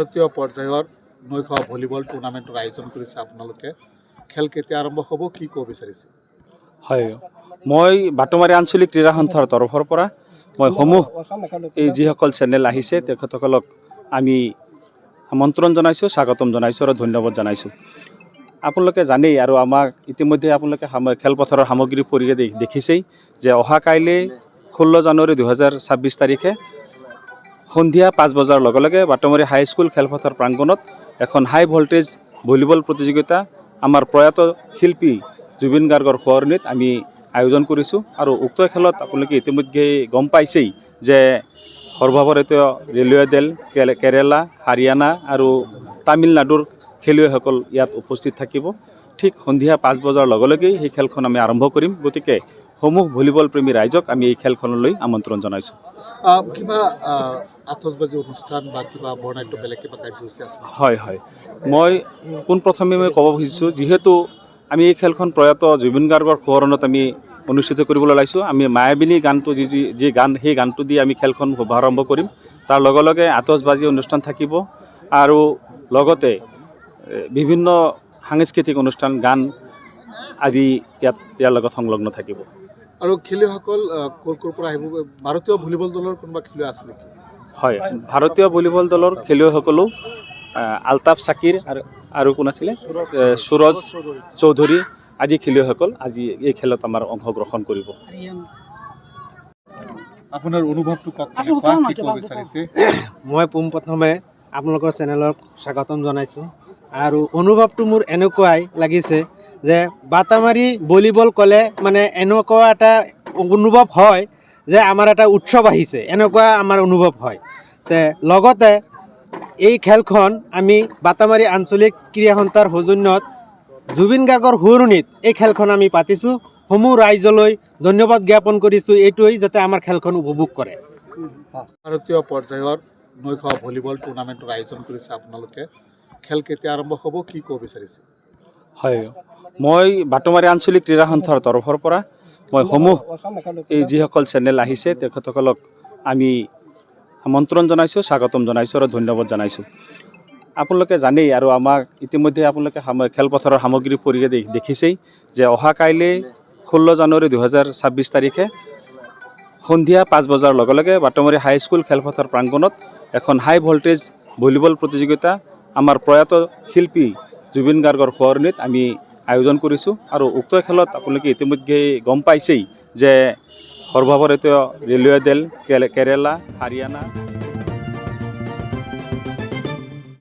ভাৰতীয় পৰ্যায়ৰ নৈশ ভলীবল টুৰ্ণামেণ্টৰ আয়োজন কৰিছে আপোনালোকে। খেল কেতিয়া আৰম্ভ হ'ব, কি ক'ব বিচাৰিছে? হয়। মই বাটমাৰী আঞ্চলিক ক্ৰীড়া সন্থাৰ তৰফৰ পৰা মই সমূহ এই যিসকল চেনেল আহিছে, তেখেতসকলক আমি আমন্ত্ৰণ জনাইছোঁ, স্বাগতম জনাইছোঁ আৰু ধন্যবাদ জনাইছোঁ। আপোনালোকে জানেই আৰু আমাক ইতিমধ্যে আপোনালোকে খেলপথাৰৰ সামগ্ৰী পৰিয়ে দেখিছেই যে অহা কাইলৈ ষোল্ল জানুৱাৰী দুহেজাৰ ছাব্বিছ তাৰিখে সন্ধিয়া পাঁচ বজাৰ লগে লগে বাটমাৰী হাইস্কুল খেলপথাৰ প্ৰাংগণত এখন হাই ভল্টেজ ভলীবল প্ৰতিযোগিতা আমাৰ প্ৰয়াত শিল্পী জুবিন গাৰ্গৰ সোঁৱৰণিত আমি আয়োজন কৰিছোঁ। আৰু উক্ত খেলত আপোনালোকে ইতিমধ্যে গম পাইছেই যে সৰ্বভাৰতীয় ৰেলৱে দল কেৰেলা, হাৰিয়ানা আৰু তামিলনাডুৰ খেলুৱৈসকল ইয়াত উপস্থিত থাকিব। ঠিক সন্ধিয়া পাঁচ বজাৰ লগে লগেই সেই খেলখন আমি আৰম্ভ কৰিম। গতিকে সমূহ ভলীবল প্ৰেমী ৰাইজক আমি এই খেলখনলৈ আমন্ত্ৰণ জনাইছোঁ। কিবা আতচবাজি অনুষ্ঠান বা কিবা বৰ্ণাঢ্য বেলেগ কিবা কাৰ্যসূচী আছে? হয় হয়। মই পোনপ্ৰথমে মই ক'ব খুজিছোঁ যিহেতু আমি এই খেলখন প্ৰয়াত জুবিন গাৰ্গৰ সোঁৱৰণত আমি অনুষ্ঠিত কৰিবলৈ ওলাইছোঁ। আমি মায়াবিনী গানটো যি যি গান সেই গানটো দি আমি খেলখন শুভাৰম্ভ কৰিম। তাৰ লগে লগে আতচবাজি অনুষ্ঠান থাকিব আৰু লগতে বিভিন্ন সাংস্কৃতিক অনুষ্ঠান গান আদি ইয়াত ইয়াৰ লগত সংলগ্ন থাকিব। আৰু খেলুৱৈসকল ক'ৰ ক'ৰ পৰা আহিব? ভাৰতীয় ভলীবল দলৰ কোনোবা খেলুৱৈ আছে নেকি? হয় ভাৰতীয় ভলীবল দলৰ খেলুৱৈসকলো আলতাফ চাকিৰ আৰু আৰু কোন আছিলে? সুৰজ চৌধুৰী। আদি খেলুৱৈসকল আজি এই খেলত আমাৰ অংশগ্ৰহণ কৰিব। আপোনাৰ অনুভৱটো বিচাৰিছে? মই পোনপ্ৰথমে আপোনালোকৰ চেনেলক স্বাগতম জনাইছোঁ। আৰু অনুভৱটো মোৰ এনেকুৱাই লাগিছে যে বাটামাৰী ভলীবল ক'লে মানে এনেকুৱা এটা অনুভৱ হয় যে আমাৰ এটা উৎসৱ আহিছে, এনেকুৱা আমাৰ অনুভৱ হয়। তে লগতে এই খেলখন আমি বাটামাৰী আঞ্চলিক ক্ৰীড়া সন্থাৰ সৌজন্যত জুবিন গাৰ্গৰ সুৰণিত এই খেলখন আমি পাতিছোঁ। সমূহ ৰাইজলৈ ধন্যবাদ জ্ঞাপন কৰিছোঁ এইটোৱেই যাতে আমাৰ খেলখন উপভোগ কৰে। ভাৰতীয় পৰ্যায়ৰ নৈশ ভলীবল টুৰ্ণামেণ্টৰ আয়োজন কৰিছে আপোনালোকে। খেল কেতিয়া আৰম্ভ হ'ব, কি ক'ব বিচাৰিছে? হয়। মই বাটমাৰী আঞ্চলিক ক্ৰীড়া সন্থাৰ তৰফৰ পৰা মই সমূহ এই যিসকল চেনেল আহিছে, তেখেতসকলক আমি আমন্ত্ৰণ জনাইছোঁ, স্বাগতম জনাইছোঁ আৰু ধন্যবাদ জনাইছোঁ। আপোনালোকে জানেই আৰু আমাক ইতিমধ্যে আপোনালোকে খেলপথাৰৰ সামগ্ৰী পৰিয়ে দেখিছেই যে অহা কাইলৈ ষোল্ল জানুৱাৰী দুহেজাৰ ছাব্বিছ তাৰিখে সন্ধিয়া পাঁচ বজাৰ লগে লগে বাটমাৰী হাইস্কুল খেলপথাৰ প্ৰাংগণত এখন হাই ভল্টেজ ভলীবল প্ৰতিযোগিতা আমাৰ প্ৰয়াত শিল্পী জুবিন গাৰ্গৰ সোঁৱৰণিত আমি আয়োজন কৰিছোঁ আৰু উক্ত খেলত আপোনালোকে ইতিমধ্যে গম পাইছেই যে সৰ্বভাৰতীয় ৰেলৱে দল কেৰেলা, হাৰিয়ানা